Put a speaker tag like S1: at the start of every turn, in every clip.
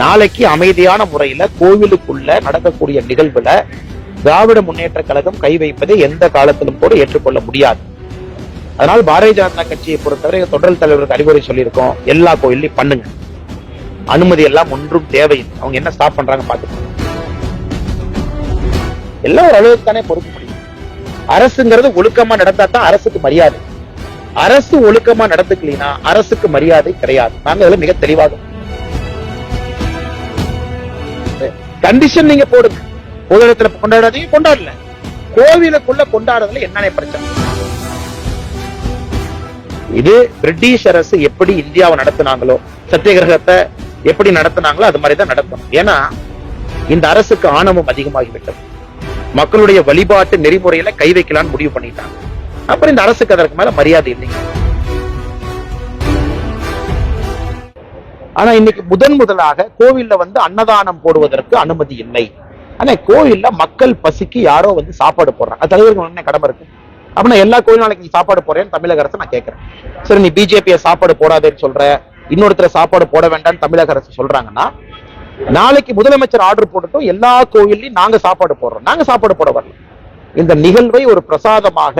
S1: நாளைக்கு அமைதியான முறையில கோவிலுக்குள்ள நடக்கக்கூடிய நிகழ்வுல திராவிட முன்னேற்ற கழகம் கை வைப்பதை எந்த காலத்திலும் கூட ஏற்றுக்கொள்ள முடியாது. அதனால் பாரதிய ஜனதா கட்சியை பொறுத்தவரை தொடர் தலைவருக்கு அறிவுரை சொல்லியிருக்கோம். எல்லா கோயிலையும் பண்ணுங்க. அனுமதி எல்லாம் ஒன்றும் தேவையில்லை. அவங்க என்ன ஸ்டாப் பண்றாங்க பாத்துக்கோங்க எல்லாம் ஒரு அளவுக்கு தானே பொறுக்க முடியும் அரசுங்கிறது ஒழுக்கமா நடந்தா தான் அரசுக்கு மரியாதை. அரசு ஒழுக்கமா நடந்துக்கலினா அரசுக்கு மரியாதை கிடையாது. நாங்க இதுல மிக தெளிவாக கண்டிஷன் நீங்க போடுங்க. பொது இடத்துல கொண்டாடாதீங்க கொண்டாடல. கோவிலுக்குள்ள கொண்டாடுறதுல என்னென்ன பிரச்சனை? இது பிரிட்டிஷ் அரசு எப்படி இந்தியாவை நடத்தினாங்களோ சத்தியகிரகத்தை எப்படி நடத்தினாங்களோ அது மாதிரி தான் நடத்தணும் ஏன்னா இந்த அரசுக்கு ஆணவம் அதிகமாகிவிட்டது. மக்களுடைய வழிபாட்டு நெறிமுறையில கை வைக்கலான்னு முடிவு பண்ணிட்டாங்க. அப்புறம் இந்த அரசுக்கு அதற்கு மேல மரியாதை இல்லைங்க. ஆனா இன்னைக்கு முதன் முதலாக கோவில்ல வந்து அன்னதானம் போடுவதற்கு அனுமதி இல்லை. ஆனா கோவில்ல மக்கள் பசிக்கு யாரோ வந்து சாப்பாடு போடுறாங்க. அது தலைவருக்கு என்ன கடமை இருக்கு? அப்படின்னா எல்லா கோயில் நாளைக்கு நீ சாப்பாடு போறேன்னு தமிழக அரசு நான் கேட்கறேன். சரி நீ பிஜேபியை சாப்பாடு போடாதேன்னு சொல்ற இன்னொருத்தர் சாப்பாடு போட வேண்டாம்னு தமிழக அரசு சொல்றாங்கன்னா நாளைக்கு முதலமைச்சர் ஆர்டர் போட்டுட்டும் எல்லா கோயில்லையும் நாங்க சாப்பாடு போடுறோம். நாங்க சாப்பாடு போட வரல. இந்த நிகழ்வை ஒரு பிரசாதமாக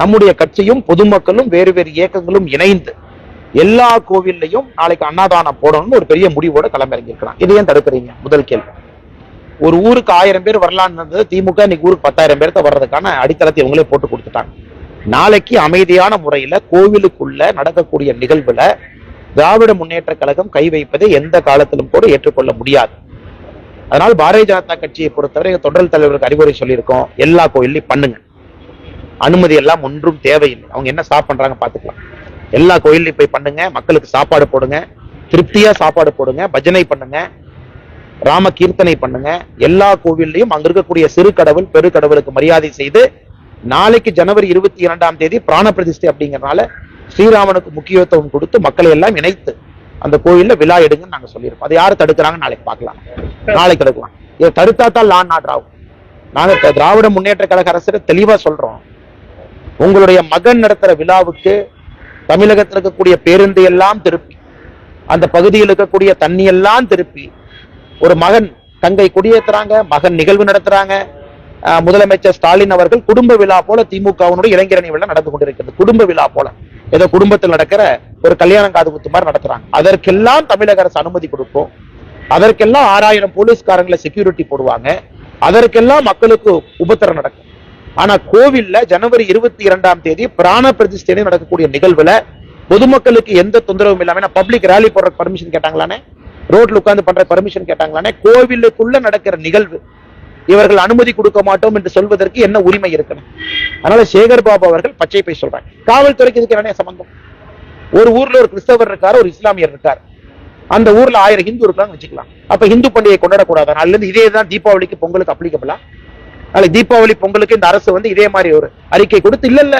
S1: நம்முடைய கட்சியும் பொதுமக்களும் வேறு வேறு இயக்கங்களும் இணைந்து எல்லா கோவில்லையும் நாளைக்கு அன்னதானம் போடணும்னு ஒரு பெரிய முடிவோட களமிறங்கியிருக்கிறான் இது ஏன் தடுக்கிறீங்க? முதல் கேள்வி. ஒரு ஊருக்கு ஆயிரம் பேர் வரலான்னு இருந்தது திமுக இன்னைக்கு ஊருக்கு பத்தாயிரம் பேர்த்த வர்றதுக்கான அடித்தளத்தை இவங்களே போட்டு கொடுத்துட்டாங்க. நாளைக்கு அமைதியான முறையில கோவிலுக்குள்ள நடக்கக்கூடிய நிகழ்வுல திராவிட முன்னேற்ற கழகம் கை வைப்பதை எந்த காலத்திலும் கூட ஏற்றுக்கொள்ள முடியாது. அதனால் பாரதிய ஜனதா கட்சியை பொறுத்தவரை தொடர் தலைவருக்கு அறிவுரை சொல்லியிருக்கோம். எல்லா கோயிலையும் பண்ணுங்க. அனுமதி எல்லாம் ஒன்றும் தேவையில்லை. அவங்க என்ன ஸ்டாப் பண்றாங்க பாத்துக்கலாம் எல்லா கோயிலையும் போய் பண்ணுங்க மக்களுக்கு சாப்பாடு போடுங்க திருப்தியா சாப்பாடு போடுங்க பஜனை பண்ணுங்க ராம கீர்த்தனை பண்ணுங்க. எல்லா கோவில்லையும் அங்க இருக்கக்கூடிய சிறு கடவுள் பெரு கடவுளுக்கு மரியாதை செய்து நாளைக்கு ஜனவரி இருபத்தி இரண்டாம் தேதி பிராண பிரதிஷ்டை அப்படிங்கறனால ஸ்ரீராமனுக்கு முக்கியத்துவம் கொடுத்து மக்களை எல்லாம் இணைத்து அந்த கோயில்ல விழா எடுங்கன்னு நாங்க சொல்லியிருக்கோம். அதை யாரு தடுக்கிறாங்க நாளைக்கு பார்க்கலாம். நாளைக்கு தடுக்கலாம். இதை தடுத்தா தான் லான் ஆர்டர் ஆகும். நாங்க திராவிட முன்னேற்ற கழக அரசு தெளிவா சொல்றோம். உங்களுடைய மகன் நடத்துற விழாவுக்கு தமிழகத்தில் இருக்கக்கூடிய பேருந்து எல்லாம் திருப்பி அந்த பகுதியில் இருக்கக்கூடிய தண்ணி எல்லாம் திருப்பி ஒரு மகன் தங்கை குடியேற்றுறாங்க மகன் நிகழ்வு நடத்துறாங்க. முதலமைச்சர் ஸ்டாலின் அவர்கள் குடும்ப விழா போல திமுகவினுடைய இளைஞரணி விழா நடந்து கொண்டிருக்கிறது. குடும்ப விழா போல. ஏதோ குடும்பத்தில் நடக்கிற ஒரு கல்யாணம் காது குத்து மாதிரி நடத்துறாங்க. அதற்கெல்லாம் தமிழக அரசு அனுமதி கொடுக்கும். அதற்கெல்லாம் ஆறாயிரம் போலீஸ்காரங்களை செக்யூரிட்டி போடுவாங்க. அதற்கெல்லாம் மக்களுக்கு உபத்திரம் நடக்கும். ஆனா கோவில்ல ஜனவரி இருபத்தி இரண்டாம் தேதி பிராண பிரதிஷ்டை நடக்கக்கூடிய நிகழ்வுல பொதுமக்களுக்கு எந்த தொந்தரவும் இல்லாம பப்ளிக் ரேலி போடுற பர்மிஷன் கேட்டாங்களானே? ரோட்ல உட்கார்ந்து பண்ற பர்மிஷன் கேட்டாங்களானே? கோவிலுக்குள்ள நடக்கிற நிகழ்வு. இவர்கள் அனுமதி கொடுக்க மாட்டோம் என்று சொல்வதற்கு என்ன உரிமை இருக்கணும்? அதனால சேகர் பாபு அவர்கள் பச்சை போய் சொல்றாங்க. காவல்துறைக்கு இதுக்கு என்ன சம்பந்தம்? ஒரு ஊர்ல ஒரு கிறிஸ்தவர் இருக்காரு ஒரு இஸ்லாமியர் இருக்கார். அந்த ஊர்ல ஆயிரம் ஹிந்து இருக்காங்க வச்சுக்கலாம். அப்ப ஹிந்து பண்டிகை கொண்டாடக்கூடாது? அதுல இருந்து இதே தான் தீபாவளிக்கு பொங்கலுக்கு அப்ளிகபிளா நாளைக்கு தீபாவளி பொங்கலுக்கு இந்த அரசு வந்து இதே மாதிரி ஒரு அறிக்கை கொடுத்து இல்ல இல்ல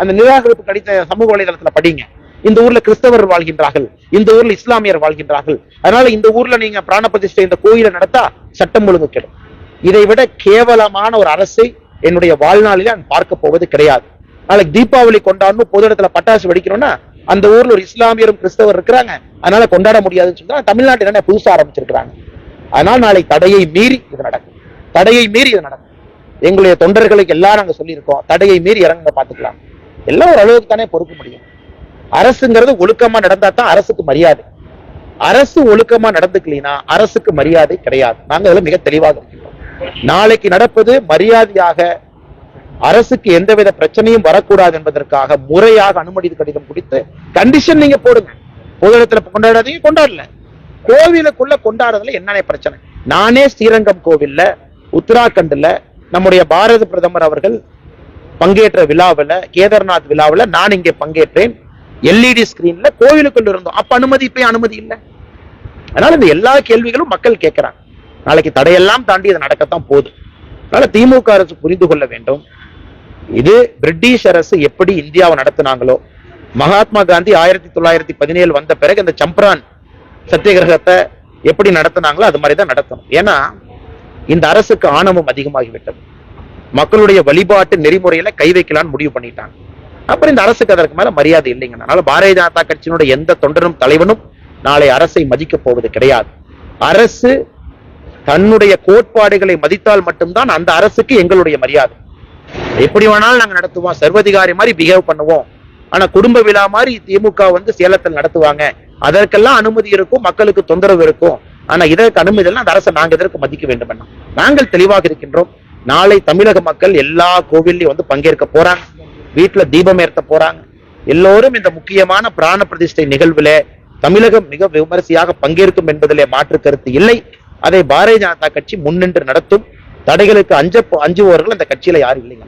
S1: அந்த நிராகரிப்பு கடித்த சமூக வலைதளத்துல படிங்க. இந்த ஊர்ல கிறிஸ்தவர் வாழ்கின்றார்கள். இந்த ஊர்ல இஸ்லாமியர் வாழ்கின்றார்கள். அதனால இந்த ஊர்ல நீங்க பிராண பிரதிஷ்டை இந்த கோயிலை நடத்தா சட்டம் ஒழுங்கு கெடும். இதை விட கேவலமான ஒரு அரசை என்னுடைய வாழ்நாளில நான் பார்க்க போவது கிடையாது. நாளைக்கு தீபாவளி கொண்டாடணும் பொது இடத்துல பட்டாசு வெடிக்கணும்னா அந்த ஊர்ல ஒரு இஸ்லாமியரும் கிறிஸ்தவர் இருக்கிறாங்க. அதனால கொண்டாட முடியாதுன்னு சொன்னா தமிழ்நாட்டில் என்ன புதுசா ஆரம்பிச்சிருக்கிறாங்க. அதனால நாளை தடையை மீறி இது நடக்கும். தடையை மீறி இது நடக்கும். எங்களுடைய தொண்டர்களுக்கு எல்லாம் நாங்கள் சொல்லியிருக்கோம். தடையை மீறி இறங்க பாத்துக்கலாம் எல்லாம் ஒரு அளவுக்கு தானே பொறுக்க முடியும். அரசுங்கிறது ஒழுக்கமா நடந்தா தான் அரசுக்கு மரியாதை. அரசு ஒழுக்கமா நடந்துக்கலினா அரசுக்கு மரியாதை கிடையாது. நாங்க அதில் மிக தெளிவாக இருக்கின்றோம் நாளைக்கு நடப்பது மரியாதையாக அரசுக்கு எந்தவித பிரச்சனையும் வரக்கூடாது என்பதற்காக முறையாக அனுமதி கடிதம் கொடுத்து கண்டிஷன் நீங்க போடுங்க. பொது இடத்துல கொண்டாடாதீங்க கொண்டாடல. கோவிலுக்குள்ள கொண்டாடுறதுல என்னென்ன பிரச்சனை? நானே ஸ்ரீரங்கம் கோவில்ல உத்தராகண்ட்ல நம்முடைய பாரத பிரதமர் அவர்கள் பங்கேற்ற விழாவில் கேதார்நாத் விழாவில் நான் இங்கே பங்கேற்றேன். எல்இடி ஸ்கிரீன்ல கோவிலுக்குள்ள இருந்தோம். அப்ப அனுமதி இப்ப அனுமதி இல்லை. அதனால இந்த எல்லா கேள்விகளும் மக்கள் கேட்கிறாங்க. நாளைக்கு தடையெல்லாம் தாண்டி இது நடக்கத்தான் போகுது. அதனால திமுக அரசு புரிந்து கொள்ள வேண்டும். இது பிரிட்டிஷ் அரசு எப்படி இந்தியாவை நடத்துனாங்களோ. மகாத்மா காந்தி ஆயிரத்தி தொள்ளாயிரத்தி பதினேழு வந்த பிறகு இந்த சம்பரான் சத்தியகிரகத்தை எப்படி நடத்துனாங்களோ அது மாதிரி தான் நடத்தணும். ஏன்னா இந்த அரசுக்கு ஆணவம் அதிகமாகிவிட்டது. மக்களுடைய வழிபாட்டு நெறிமுறையில கை வைக்கலான்னு முடிவு பண்ணிட்டாங்க. அப்புறம் இந்த அரசுக்கு அதற்கு மேல மரியாதை இல்லைங்க. அதனால பாரதிய ஜனதா கட்சியினுடைய எந்த தொண்டனும் தலைவனும் நாளை அரசை மதிக்க போவது கிடையாது. அரசு தன்னுடைய கோட்பாடுகளை மதித்தால் மட்டும்தான் அந்த அரசுக்கு எங்களுடைய மரியாதை. எப்படி வேணாலும் நாங்க நடத்துவோம். சர்வதிகாரி மாதிரி பிஹேவ் பண்ணுவோம். ஆனா குடும்ப விழா மாதிரி திமுக வந்து சேலத்தில் நடத்துவாங்க. அதற்கெல்லாம் அனுமதி இருக்கும். மக்களுக்கு தொந்தரவு இருக்கும். ஆனா இதற்கு அனுமதி அந்த அரசை நாங்க எதற்கு மதிக்க வேண்டும் என்ன நாங்கள் தெளிவாக இருக்கின்றோம். நாளை தமிழக மக்கள் எல்லா கோவில்லையும் வந்து பங்கேற்க போறாங்க. வீட்டுல தீபம் ஏற்ற போறாங்க. எல்லோரும் இந்த முக்கியமான பிராண பிரதிஷ்டை நிகழ்வுல தமிழகம் மிக விமரிசையாக பங்கேற்கும் என்பதிலே மாற்று கருத்து இல்லை. அதை பாரதிய ஜனதா கட்சி முன்னின்று நடத்தும். தடைகளுக்கு அஞ்ச அஞ்சுபவர்கள் அந்த கட்சியில யாரும் இல்லைங்க.